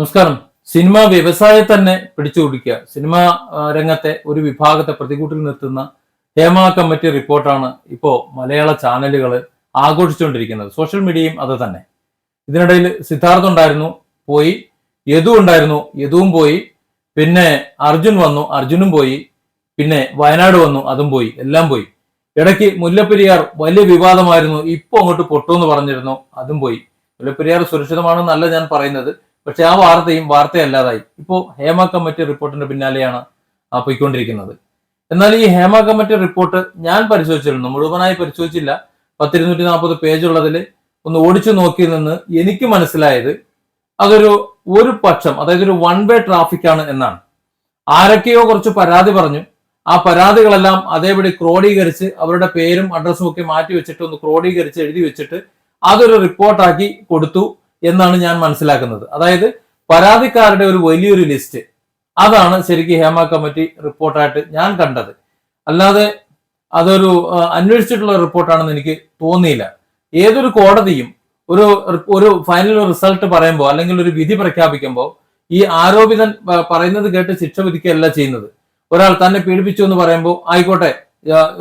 നമസ്കാരം. സിനിമ വ്യവസായം തന്നെ പിടിച്ചു സിനിമ രംഗത്തെ ഒരു വിഭാഗത്തെ പ്രതികൂട്ടിൽ നിർത്തുന്ന ഹേമ കമ്മിറ്റി റിപ്പോർട്ടാണ് ഇപ്പോ മലയാള ചാനലുകൾ ആഘോഷിച്ചുകൊണ്ടിരിക്കുന്നത്. സോഷ്യൽ മീഡിയയും അത് തന്നെ. ഇതിനിടയിൽ സിദ്ധാർത്ഥ് ഉണ്ടായിരുന്നു പോയി. യദു ഉണ്ടായിരുന്നു യദുവും പോയി. പിന്നെ അർജുൻ വന്നു അർജുനും പോയി. പിന്നെ വയനാട് വന്നു അതും പോയി എല്ലാം പോയി. ഇടയ്ക്ക് മുല്ലപ്പെരിയാർ വലിയ വിവാദമായിരുന്നു ഇപ്പോൾ അങ്ങോട്ട് പൊട്ടുമെന്ന് പറഞ്ഞിരുന്നു അതും പോയി. മുല്ലപ്പെരിയാർ സുരക്ഷിതമാണെന്നല്ല ഞാൻ പറയുന്നത്. പക്ഷെ ആ വാർത്തയും വാർത്തയല്ലാതായി. ഇപ്പോ ഹേമ കമ്മിറ്റി റിപ്പോർട്ടിന്റെ പിന്നാലെയാണ് പോയിക്കൊണ്ടിരിക്കുന്നത്. എന്നാൽ ഈ ഹേമ കമ്മിറ്റി റിപ്പോർട്ട് ഞാൻ പരിശോധിച്ചിരുന്നു മുഴുവനായി പരിശോധിച്ചില്ല. പത്തിരുന്നൂറ്റി നാൽപ്പത് പേജുള്ളതിൽ ഒന്ന് ഓടിച്ചു നോക്കി നിന്ന് എനിക്ക് മനസ്സിലായത് അതൊരു ഒരു പക്ഷം അതായത് ഒരു വൺ വേ ട്രാഫിക് ആണ് എന്നാണ്. ആരൊക്കെയോ കുറച്ച് പരാതി പറഞ്ഞു. ആ പരാതികളെല്ലാം അതേപടി ക്രോഡീകരിച്ച് അവരുടെ പേരും അഡ്രസ്സും ഒക്കെ മാറ്റി വെച്ചിട്ട് ഒന്ന് ക്രോഡീകരിച്ച് എഴുതി വെച്ചിട്ട് അതൊരു റിപ്പോർട്ടാക്കി കൊടുത്തു. എന്നാണ് ഞാൻ മനസ്സിലാക്കുന്നത്. അതായത് പരാതിക്കാരുടെ ഒരു വലിയൊരു ലിസ്റ്റ് അതാണ് ശരിക്കും ഹേമ കമ്മിറ്റി റിപ്പോർട്ടായിട്ട് ഞാൻ കണ്ടത്. അല്ലാതെ അതൊരു അന്വേഷിച്ചിട്ടുള്ള റിപ്പോർട്ടാണെന്ന് എനിക്ക് തോന്നിയില്ല. ഏതൊരു കോടതിയും ഒരു ഒരു ഫൈനൽ റിസൾട്ട് പറയുമ്പോൾ അല്ലെങ്കിൽ ഒരു വിധി പ്രഖ്യാപിക്കുമ്പോൾ ഈ ആരോപിതൻ പറയുന്നത് കേട്ട് ശിക്ഷ വിധിക്കുകയല്ല ചെയ്യുന്നത്. ഒരാൾ തന്നെ പീഡിപ്പിച്ചു എന്ന് പറയുമ്പോൾ ആയിക്കോട്ടെ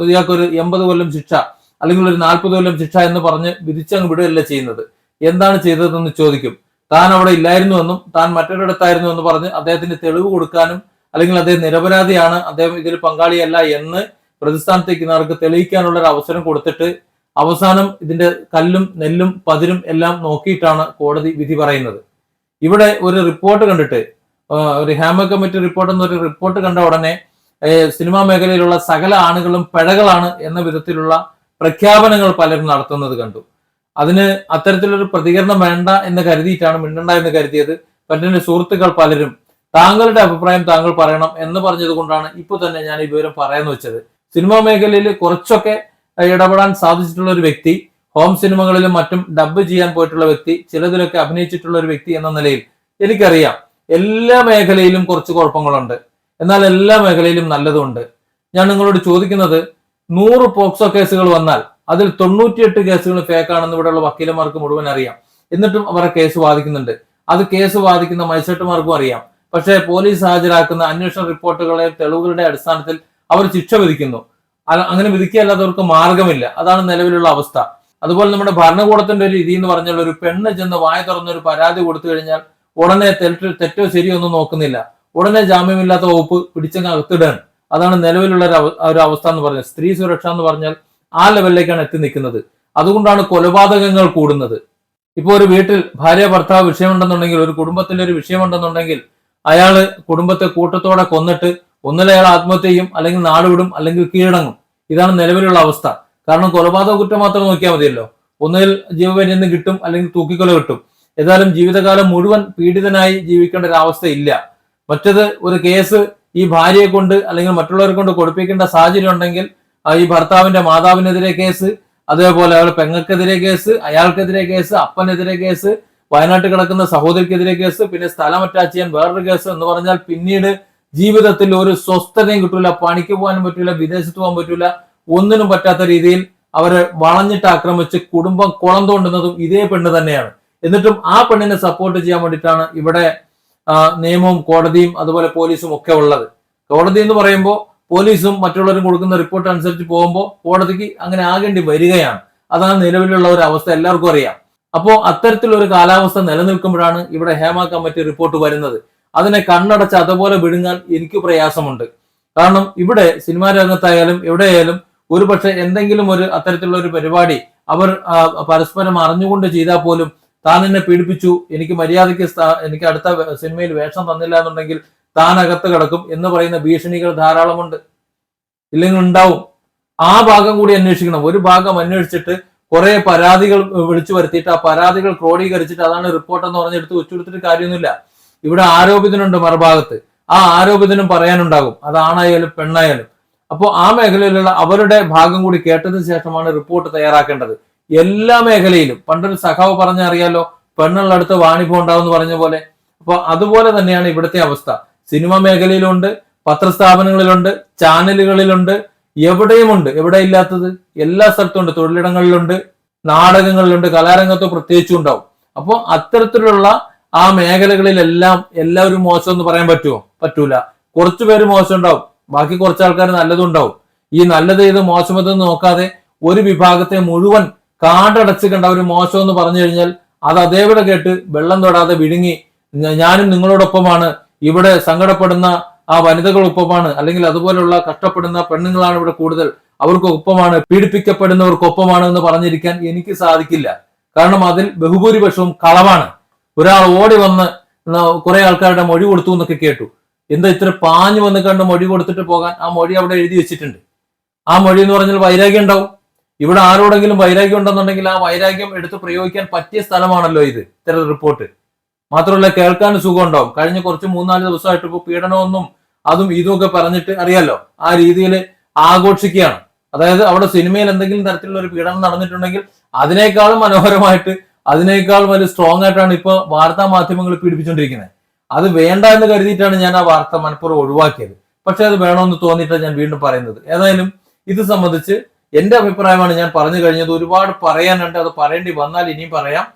ഇയാൾക്ക് ഒരു എൺപത് കൊല്ലം ശിക്ഷ അല്ലെങ്കിൽ ഒരു നാൽപ്പത് കൊല്ലം ശിക്ഷ എന്ന് പറഞ്ഞ് വിധിച്ചങ്ങ് വിടുകയല്ല ചെയ്യുന്നത്. എന്താണ് ചെയ്തതെന്ന് ചോദിക്കും. താൻ അവിടെ ഇല്ലായിരുന്നുവെന്നും താൻ മറ്റൊരിടത്തായിരുന്നു എന്ന് പറഞ്ഞ് അദ്ദേഹത്തിന് തെളിവ് കൊടുക്കാനും അല്ലെങ്കിൽ അദ്ദേഹം നിരപരാധിയാണ് അദ്ദേഹം ഇതിൽ പങ്കാളിയല്ല എന്ന് പ്രതിസ്ഥാനത്തേക്ക് പ്രതിസ്ഥാനത്തേക്കുന്നവർക്ക് തെളിയിക്കാനുള്ള ഒരു അവസരം കൊടുത്തിട്ട് അവസാനം ഇതിന്റെ കല്ലും നെല്ലും പതിരും എല്ലാം നോക്കിയിട്ടാണ് കോടതി വിധി പറയുന്നത്. ഇവിടെ ഒരു റിപ്പോർട്ട് കണ്ടിട്ട് ഒരു ഹാമ കമ്മിറ്റി റിപ്പോർട്ട് എന്നൊരു റിപ്പോർട്ട് കണ്ട ഉടനെ സിനിമാ മേഖലയിലുള്ള സകല ആണുകളും പിഴകളാണ് എന്ന വിധത്തിലുള്ള പ്രഖ്യാപനങ്ങൾ പലരും നടത്തുന്നത് കണ്ടു. അതിന് അത്തരത്തിലൊരു പ്രതികരണം വേണ്ട എന്ന് കരുതിയിട്ടാണ് മിണ്ടണ്ട എന്ന് കരുതിയത്. പറ്റിന്റെ സുഹൃത്തുക്കൾ പലരും താങ്കളുടെ അഭിപ്രായം താങ്കൾ പറയണം എന്ന് പറഞ്ഞത് കൊണ്ടാണ് ഇപ്പൊ തന്നെ ഞാൻ ഈ വിവരം പറയാന്ന് വെച്ചത്. സിനിമാ മേഖലയിൽ കുറച്ചൊക്കെ ഇടപെടാൻ സാധിച്ചിട്ടുള്ള ഒരു വ്യക്തി ഹോം സിനിമകളിലും മറ്റും ഡബ് ചെയ്യാൻ പോയിട്ടുള്ള വ്യക്തി ചിലതിലൊക്കെ അഭിനയിച്ചിട്ടുള്ള ഒരു വ്യക്തി എന്ന നിലയിൽ എനിക്കറിയാം. എല്ലാ മേഖലയിലും കുറച്ച് കുഴപ്പങ്ങളുണ്ട്. എന്നാൽ എല്ലാ മേഖലയിലും നല്ലതുണ്ട്. ഞാൻ നിങ്ങളോട് ചോദിക്കുന്നത് നൂറ് പോക്സോ കേസുകൾ വന്നാൽ അതിൽ തൊണ്ണൂറ്റിയെട്ട് കേസുകൾ ഫേക്കാണെന്ന് ഇവിടെയുള്ള വക്കീലന്മാർക്ക് മുഴുവൻ അറിയാം. എന്നിട്ടും അവരെ കേസ് വാദിക്കുന്നുണ്ട്. അത് കേസ് വാദിക്കുന്ന മജിസ്ട്രേറ്റുമാർക്കും അറിയാം. പക്ഷേ പോലീസ് ഹാജരാക്കുന്ന അന്വേഷണ റിപ്പോർട്ടുകളെ തെളിവുകളുടെ അടിസ്ഥാനത്തിൽ അവർ ശിക്ഷ വിധിക്കുന്നു. അങ്ങനെ വിധിക്കുകയല്ലാത്തവർക്ക് മാർഗമില്ല. അതാണ് നിലവിലുള്ള അവസ്ഥ. അതുപോലെ നമ്മുടെ ഭരണകൂടത്തിന്റെ ഒരു രീതി എന്ന് പറഞ്ഞാൽ ഒരു പെണ്ണ് ചെന്ന് വായ തുറന്ന് ഒരു പരാതി കൊടുത്തു കഴിഞ്ഞാൽ ഉടനെ തെറ്റ് തെറ്റോ ശരിയോ ഒന്നും നോക്കുന്നില്ല. ഉടനെ ജാമ്യമില്ലാത്ത വകുപ്പ് പിടിച്ചങ്ങ് അകത്തിടാൻ അതാണ് നിലവിലുള്ള ഒരു അവസ്ഥ എന്ന് പറഞ്ഞാൽ സ്ത്രീ സുരക്ഷ എന്ന് പറഞ്ഞാൽ ആ ലെവലിലേക്കാണ് എത്തി നിൽക്കുന്നത്. അതുകൊണ്ടാണ് കൊലപാതകങ്ങൾ കൂടുന്നത്. ഇപ്പോൾ ഒരു വീട്ടിൽ ഭാര്യ ഭർത്താവ് വിഷയമുണ്ടെന്നുണ്ടെങ്കിൽ ഒരു കുടുംബത്തിന്റെ ഒരു വിഷയമുണ്ടെന്നുണ്ടെങ്കിൽ അയാൾ കുടുംബത്തെ കൂട്ടത്തോടെ കൊന്നിട്ട് ഒന്നിലെ അയാൾ ആത്മഹത്യ ചെയ്യും അല്ലെങ്കിൽ നാടുവിടും അല്ലെങ്കിൽ കീഴടങ്ങും. ഇതാണ് നിലവിലുള്ള അവസ്ഥ. കാരണം കൊലപാതക കുറ്റം മാത്രം നോക്കിയാൽ മതിയല്ലോ. ഒന്നിൽ ജീവപര്യന്തം കിട്ടും അല്ലെങ്കിൽ തൂക്കിക്കൊല കിട്ടും. ഏതായാലും ജീവിതകാലം മുഴുവൻ പീഡിതനായി ജീവിക്കേണ്ട ഒരു അവസ്ഥ ഇല്ല മറ്റത് ഒരു കേസ് ഈ ഭാര്യയെ കൊണ്ട് അല്ലെങ്കിൽ മറ്റുള്ളവരെ കൊണ്ട് കൊടുപ്പിക്കേണ്ട സാഹചര്യം ഉണ്ടെങ്കിൽ ഈ ഭർത്താവിന്റെ മാതാവിനെതിരെ കേസ് അതേപോലെ അവരുടെ പെങ്ങൾക്കെതിരെ കേസ് അയാൾക്കെതിരെ കേസ് അപ്പനെതിരെ കേസ് വയനാട്ടിൽ കിടക്കുന്ന സഹോദരിക്കെതിരെ കേസ് പിന്നെ സ്ഥലം അറ്റാച്ച് ചെയ്യാൻ വേറൊരു കേസ് എന്ന് പറഞ്ഞാൽ പിന്നീട് ജീവിതത്തിൽ ഒരു സ്വസ്ഥതയും കിട്ടൂല പണിക്ക് പോകാനും പറ്റൂല വിദേശത്ത് പോകാൻ പറ്റൂല ഒന്നിനും പറ്റാത്ത രീതിയിൽ അവരെ വളഞ്ഞിട്ട് ആക്രമിച്ച് കുടുംബം കുളം തോണ്ടുന്നതും ഇതേ പെണ്ണ് തന്നെയാണ്. എന്നിട്ടും ആ പെണ്ണിനെ സപ്പോർട്ട് ചെയ്യാൻ വേണ്ടിയിട്ടാണ് ഇവിടെ നിയമവും കോടതിയും അതുപോലെ പോലീസും ഒക്കെ ഉള്ളത്. കോടതി എന്ന് പറയുമ്പോൾ പോലീസും മറ്റുള്ളവരും കൊടുക്കുന്ന റിപ്പോർട്ട് അനുസരിച്ച് പോകുമ്പോൾ കോടതിക്ക് അങ്ങനെ ആകേണ്ടി വരികയാണ്. അതാണ് നിലവിലുള്ള ഒരു അവസ്ഥ എല്ലാവർക്കും അറിയാം. അപ്പോൾ അത്തരത്തിലൊരു കാലാവസ്ഥ നിലനിൽക്കുമ്പോഴാണ് ഇവിടെ ഹേമ കമ്മിറ്റി റിപ്പോർട്ട് വരുന്നത്. അതിനെ കണ്ണടച്ച് അതുപോലെ വിഴുങ്ങാൻ എനിക്ക് പ്രയാസമുണ്ട്. കാരണം ഇവിടെ സിനിമാ രംഗത്തായാലും എവിടെയായാലും ഒരു പക്ഷെ എന്തെങ്കിലും ഒരു അത്തരത്തിലുള്ള ഒരു പരിപാടി അവർ പരസ്പരം അറിഞ്ഞുകൊണ്ട് ചെയ്താൽ പോലും താൻ എന്നെ പീഡിപ്പിച്ചു എനിക്ക് മര്യാദയ്ക്ക് എനിക്ക് അടുത്ത സിനിമയിൽ വേഷം തന്നില്ല എന്നുണ്ടെങ്കിൽ താൻ അകത്ത് കിടക്കും എന്ന് പറയുന്ന ഭീഷണികൾ ധാരാളമുണ്ട്. ഇല്ലെങ്കിൽ ഉണ്ടാവും. ആ ഭാഗം കൂടി അന്വേഷിക്കണം. ഒരു ഭാഗം അന്വേഷിച്ചിട്ട് കുറെ പരാതികൾ വിളിച്ചു വരുത്തിയിട്ട് ആ പരാതികൾ ക്രോഡീകരിച്ചിട്ട് അതാണ് റിപ്പോർട്ട് എന്ന് പറഞ്ഞെടുത്ത് വെച്ചുകൊടുത്തിട്ട് കാര്യമൊന്നുമില്ല. ഇവിടെ ആരോപിതനുണ്ട് മറുഭാഗത്ത്. ആ ആരോപിതനും പറയാനുണ്ടാകും. അത് ആണായാലും പെണ്ണായാലും. അപ്പോൾ ആ മേഖലയിലുള്ള അവരുടെ ഭാഗം കൂടി കേട്ടതിന് ശേഷമാണ് റിപ്പോർട്ട് തയ്യാറാക്കേണ്ടത്. എല്ലാ മേഖലയിലും. പണ്ടൊരു സഖാവ് പറഞ്ഞറിയാലോ പെണ്ണുള്ള അടുത്ത് വാണിഭം ഉണ്ടാവും എന്ന് പറഞ്ഞ പോലെ. അപ്പൊ അതുപോലെ തന്നെയാണ് ഇവിടുത്തെ അവസ്ഥ. സിനിമ മേഖലയിലുണ്ട് പത്രസ്ഥാപനങ്ങളിലുണ്ട് ചാനലുകളിലുണ്ട് എവിടെയുമുണ്ട്? എവിടെ ഇല്ലാത്തത്? എല്ലാ സ്ഥലത്തും ഉണ്ട് തൊഴിലിടങ്ങളിലുണ്ട് നാടകങ്ങളിലുണ്ട് കലാരംഗത്ത് പ്രത്യേകിച്ചും ഉണ്ടാവും. അപ്പോൾ അത്തരത്തിലുള്ള ആ മേഖലകളിലെല്ലാം എല്ലാവരും മോശം എന്ന് പറയാൻ പറ്റുമോ? പറ്റൂല. കുറച്ചു പേര് മോശം ഉണ്ടാവും. ബാക്കി കുറച്ച് ആൾക്കാർ നല്ലതും ഉണ്ടാവും. ഈ നല്ലത് ഏത് മോശമെന്ന് നോക്കാതെ ഒരു വിഭാഗത്തെ മുഴുവൻ കാടടച്ച് കണ്ട ഒരു മോശം എന്ന് പറഞ്ഞു കഴിഞ്ഞാൽ അത് അതേവിടെ കേട്ട് വെള്ളം തൊടാതെ വിഴുങ്ങി ഞാനും നിങ്ങളോടൊപ്പമാണ് ഇവിടെ സങ്കടപ്പെടുന്ന ആ വനിതകൾക്കൊപ്പമാണ് അല്ലെങ്കിൽ അതുപോലെയുള്ള കഷ്ടപ്പെടുന്ന പെണ്ണുങ്ങളാണ് ഇവിടെ കൂടുതൽ. അവർക്കൊപ്പമാണ് പീഡിപ്പിക്കപ്പെടുന്നവർക്കൊപ്പമാണ് എന്ന് പറഞ്ഞിരിക്കാൻ എനിക്ക് സാധിക്കില്ല. കാരണം അതിൽ ബഹുഭൂരിപക്ഷവും കളവാണ്. ഒരാൾ ഓടി വന്ന് കുറെ ആൾക്കാരുടെ മൊഴി കൊടുത്തു എന്നൊക്കെ കേട്ടു. എന്താ ഇത്ര പാഞ്ഞു വന്ന് കണ്ട് മൊഴി കൊടുത്തിട്ട് പോകാൻ? ആ മൊഴി അവിടെ എഴുതി വെച്ചിട്ടുണ്ട്. ആ മൊഴി എന്ന് പറഞ്ഞാൽ വൈരാഗ്യം ഉണ്ടാവും. ഇവിടെ ആരോടെങ്കിലും വൈരാഗ്യം ഉണ്ടെന്നുണ്ടെങ്കിൽ ആ വൈരാഗ്യം എടുത്ത് പ്രയോഗിക്കാൻ പറ്റിയ സ്ഥലമാണല്ലോ ഇത്. ഇത്തരം റിപ്പോർട്ട്. മാത്രമല്ല കേൾക്കാൻ സുഖം ഉണ്ടാവും കഴിഞ്ഞ കുറച്ച് മൂന്നാൽ ദിവസമായിട്ട് ഇപ്പോൾ പീഡനമൊന്നും അതും ഇതും ഒക്കെ പറഞ്ഞിട്ട് അറിയാലോ? ആ രീതിയിൽ ആഘോഷിക്കുകയാണ്. അതായത് അവിടെ സിനിമയിൽ എന്തെങ്കിലും തരത്തിലുള്ള ഒരു പീഡനം നടന്നിട്ടുണ്ടെങ്കിൽ അതിനേക്കാളും മനോഹരമായിട്ട് അതിനേക്കാൾ വലിയ സ്ട്രോങ് ആയിട്ടാണ് ഇപ്പോൾ വാർത്താ മാധ്യമങ്ങൾ പീഡിപ്പിച്ചുകൊണ്ടിരിക്കുന്നത് അത് വേണ്ട എന്ന് കരുതിയിട്ടാണ് ഞാൻ ആ വാർത്ത മനഃപൂർവം ഒഴിവാക്കിയത്. പക്ഷെ അത് വേണമെന്ന് തോന്നിയിട്ടാണ് ഞാൻ വീണ്ടും പറയുന്നത്. ഏതായാലും ഇത് സംബന്ധിച്ച് എന്റെ അഭിപ്രായമാണ് ഞാൻ പറഞ്ഞു കഴിഞ്ഞത്. ഒരുപാട് പറയാനുണ്ട്. അത് പറയേണ്ടി വന്നാൽ ഇനിയും പറയാം.